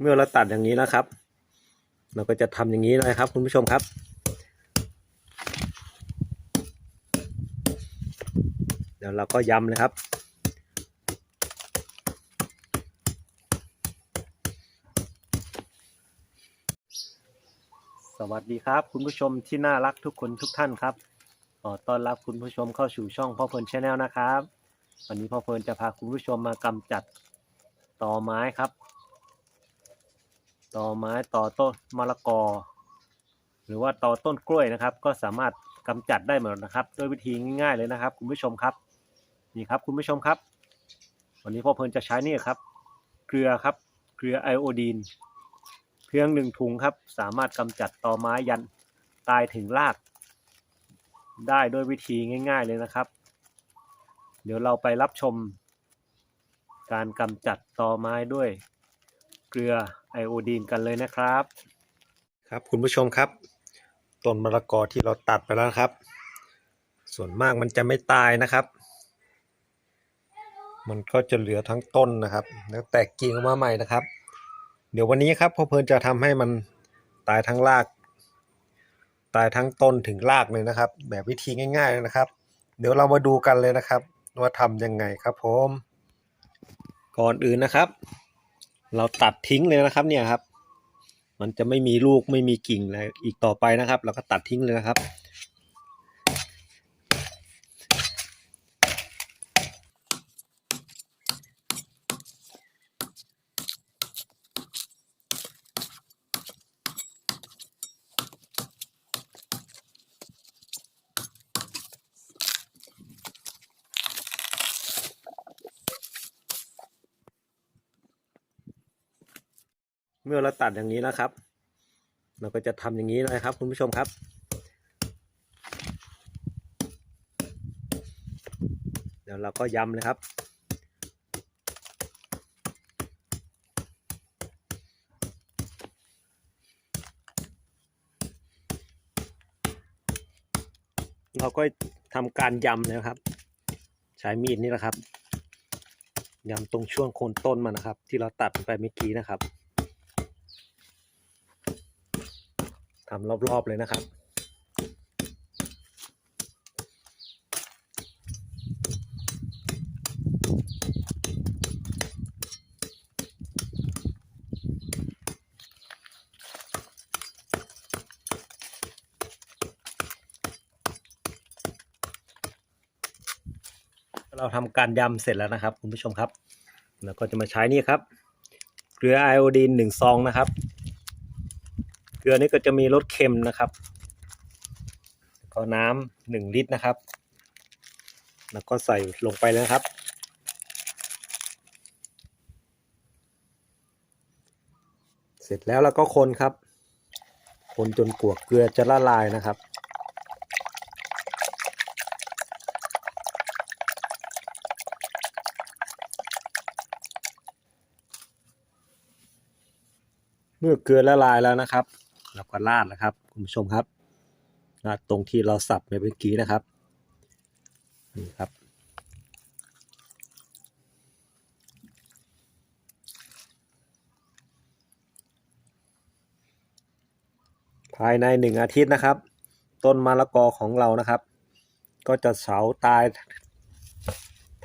เมื่อเราตัดอย่างนี้นะครับ เราก็จะทำอย่างนี้เลยครับ คุณผู้ชมครับ เดี๋ยวเราก็ย้ำเลยครับสวัสดีครับ คุณผู้ชมที่น่ารักทุกคนทุกท่านครับขอต้อนรับคุณผู้ชมเข้าสู่ช่องพ่อเพลินชาแนลนะครับ วันนี้พ่อเพลินจะพาคุณผู้ชมมากำจัดตอไม้ครับ ตอไม้ต่อต้นมะละกอ หรือว่าต่อต้นกล้วยนะครับ ก็สามารถกำจัดได้หมดนะครับ ด้วยวิธีง่ายๆเลยนะครับ คุณผู้ชมครับนี่ครับคุณผู้ชมครับ วันนี้พ่อเพลินจะใช้นี่ครับ เกลือครับเกลือไอโอดีน เพียงหนึ่งถุงครับ สามารถกำจัดต่อไม้ยันตายถึงราก ได้ด้วยวิธีง่าย ๆเลยนะครับ เดี๋ยวเราไปรับชม การกำจัดต่อไม้ด้วย กลือไอโอดีนกันเลยนะครับ ครับคุณผู้ชมครับต้นมะละกอที่เราตัดไปแล้วครับ ส่วนมากมันจะไม่ตายนะครับ มันก็จะเหลือทั้งต้นนะครับ แล้วแตกกิ่งออกมาใหม่นะครับ เดี๋ยววันนี้ครับพ่อเพลินจะทำให้มันตายทั้งราก ตายทั้งต้นถึงรากเลยนะครับ แบบวิธีง่ายๆเลยนะครับ เดี๋ยวเรามาดูกันเลยนะครับ ว่าทำยังไงครับผม ก่อนอื่นนะครับ เราตัดทิ้งเลยนะครับเนี่ยครับ มันจะไม่มีลูกไม่มีกิ่งอะไรอีกต่อไปนะครับ เราก็ตัดทิ้งเลยนะครับ เมื่อเราตัดอย่างนี้นะครับ เราก็จะทำอย่างนี้เลยครับ คุณผู้ชมครับ เดี๋ยวเราก็ย้ำเลยครับเราก็ทำการยำนะครับ ใช้มีดนี่แหละครับยำตรงช่วงโคนต้นมันนะครับ ที่เราตัดไปเมื่อกี้นะครับ ทำรอบๆเลยนะครับ เราทำการยำเสร็จแล้วนะครับ คุณผู้ชมครับ แล้วก็จะมาใช้นี่ครับ เกลือไอโอดีนหนึ่งซองนะครับ ลือนี่ก็จะมีรสเค็มนะครับ ก็น้ำหนึ่งลิตรนะครับ แล้วก็ใส่ลงไปเลยครับ เสร็จแล้วเราก็คนครับ คนจนกวกเกลือจะละลายนะครับเมื่อเกลือละลายแล้วนะครับ เราก็ราดนะครับ คุณผู้ชมครับราดตรงที่เราสับไปเมื่อกี้นะครับนี่ครับภายในหนึ่งอาทิตย์นะครับ ต้นมะละกอของเรานะครับ ก็จะเสาตาย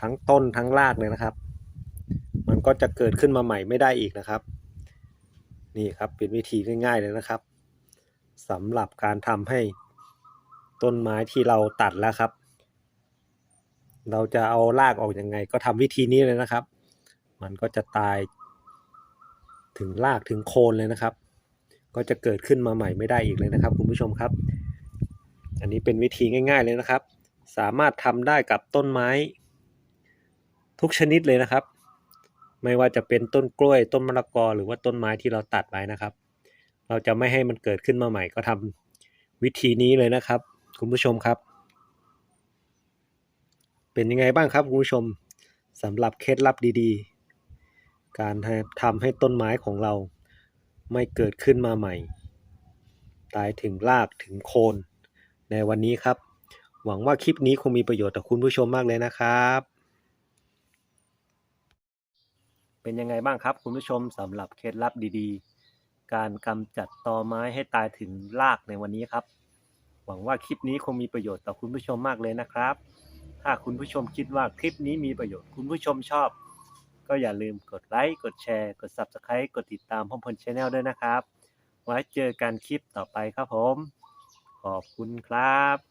ทั้งต้นทั้งรากเลยนะครับ มันก็จะเกิดขึ้นมาใหม่ไม่ได้อีกนะครับ นี่ครับเป็นวิธีง่ายๆเลยนะครับ สำหรับการทำให้ต้นไม้ที่เราตัดแล้วครับ เราจะเอารากออกอยังไง ก็ทำวิธีนี้เลยนะครับ มันก็จะตายถึงรากถึงโคนเลยนะครับ ก็จะเกิดขึ้นมาใหม่ไม่ได้อีกเลยนะครับคุณผู้ชมครับ อันนี้เป็นวิธีง่าย ๆเลยนะครับ สามารถทำได้กับต้นไม้ ทุกชนิดเลยนะครับ ไม่ว่าจะเป็นต้นกล้วยต้นมะละกอหรือว่าต้นไม้ที่เราตัดไปนะครับ เราจะไม่ให้มันเกิดขึ้นมาใหม่ก็ทำวิธีนี้เลยนะครับ คุณผู้ชมครับ เป็นยังไงบ้างครับคุณผู้ชมสำหรับเคล็ดลับดีๆ การทำให้ต้นไม้ของเราไม่เกิดขึ้นมาใหม่ ตายถึงรากถึงโคน ในวันนี้ครับ หวังว่าคลิปนี้คงมีประโยชน์ต่อคุณผู้ชมมากเลยนะครับ เป็นยังไงบ้างครับคุณผู้ชมสำหรับเคล็ดลับดีๆ การกำจัดตอไม้ให้ตายถึงรากในวันนี้ครับ หวังว่าคลิปนี้คงมีประโยชน์ต่อคุณผู้ชมมากเลยนะครับ ถ้าคุณผู้ชมคิดว่าคลิปนี้มีประโยชน์คุณผู้ชมชอบ ก็อย่าลืมกดไลค์กดแชร์ กด Subscribe กดติดตามพ่อพลชาแนลด้วยนะครับ ไว้เจอกันคลิปต่อไปครับผม ขอบคุณครับ